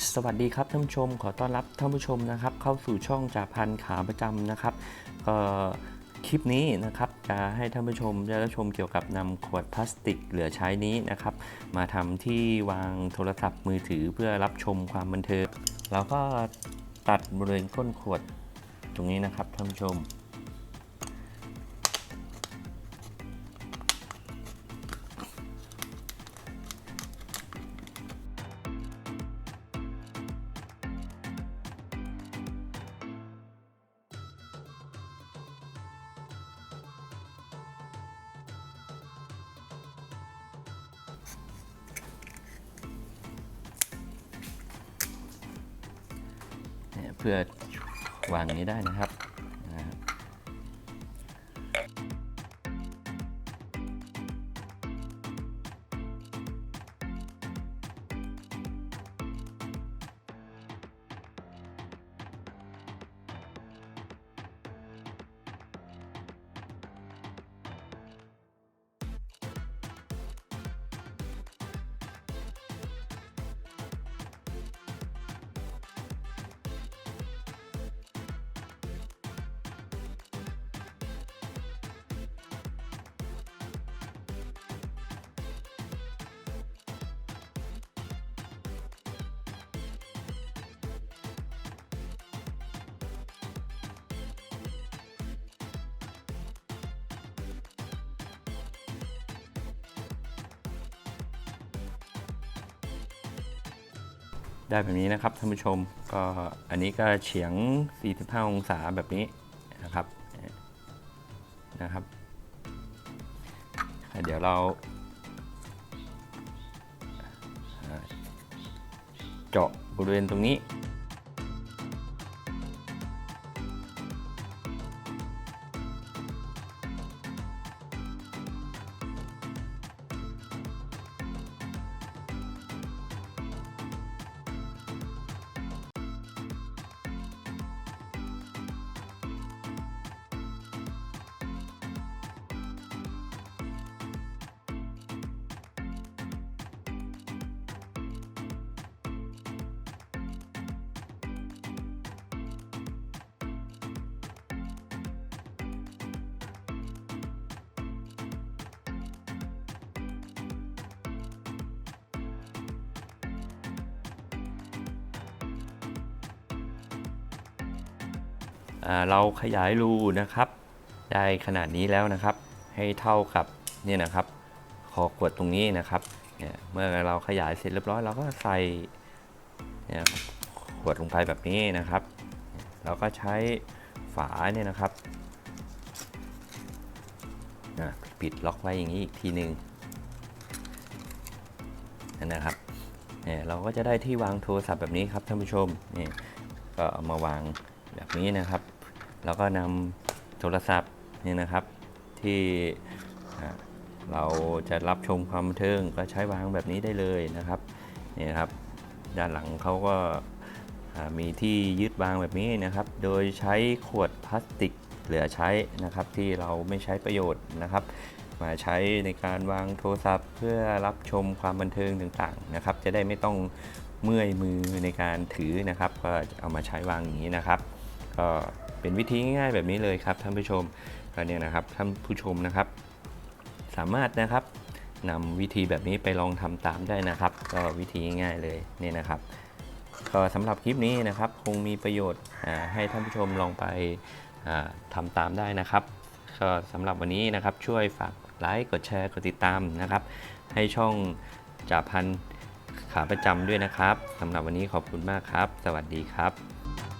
สวัสดีครับท่านผู้ชม ขอต้อนรับท่านผู้ชมนะครับ เข้าสู่ช่องจ่าพันขาประจำนะครับก็คลิปนี้นะครับจะให้ท่านผู้ชมได้รับชมเกี่ยวกับนำขวดพลาสติกเหลือใช้นี้นะครับ มาทำที่วางโทรศัพท์มือถือเพื่อรับชมความบันเทิงแล้วก็ตัดบริเวณก้นขวดตรงนี้นะครับท่านผู้ชม เพื่อวางอย่างนี้ได้นะครับ ได้แบบนี้นะครับท่านผู้ชมก็อันนี้ก็เฉียง 45 องศาแบบนี้นะครับนะครับเดี๋ยวเราเจาะบริเวณตรงนี้ เราขยายรูนะครับ ได้ขนาดนี้แล้วนะครับ ให้เท่ากับเนี่ยนะครับคอขวดตรงนี้นะครับเนี่ยเมื่อเราขยายเสร็จเรียบร้อยเราก็ใส่เนี่ยขวดลงไปแบบนี้นะครับ เราก็ใช้ฝาเนี่ยนะครับอะปิดล็อกไว้อย่างนี้อีกทีหนึ่งนั่นนะครับเนี่ยเราก็จะได้ที่วางโทรศัพท์แบบนี้ครับท่านผู้ชมนี่ก็เอามาวาง แบบนี้นะครับ แล้วก็นำโทรศัพท์นี่นะครับ ที่เราจะรับชมความบันเทิงก็ใช้วางแบบนี้ได้เลยนะครับนี่นครับ ด้านหลังเขาก็มีที่ยึดวางแบบนี้นะครับ โดยใช้ขวดพลาสติกเหลือใช้นะครับที่เราไม่ใช้ประโยชน์นะครับ มาใช้ในการวางโทรศัพท์ เพื่อรับชมความบันเทิงต่างๆนะครับ จะได้ไม่ต้องเมื่อยมือในการถือนะครับ ก็เอามาใช้วางอย่างนี้นะครับ ก็เป็นวิธีง่ายๆแบบนี้เลยครับท่านผู้ชมก็เนี่ยนะครับท่านผู้ชมนะครับ สามารถนะครับนำวิธีแบบนี้ไปลองทำตามได้นะครับ ก็วิธีง่ายๆเลยนี่นะครับก็สำหรับคลิปนี้นะครับคงมีประโยชน์ให้ท่านผู้ชมลองไปอ่าทำตามได้นะครับก็สำหรับวันนี้นะครับช่วยฝากไลค์กดแชร์กดติดตามนะครับ ให้ช่องจ่าพันขาประจำด้วยนะครับสำหรับวันนี้ขอบคุณมากครับ สวัสดีครับ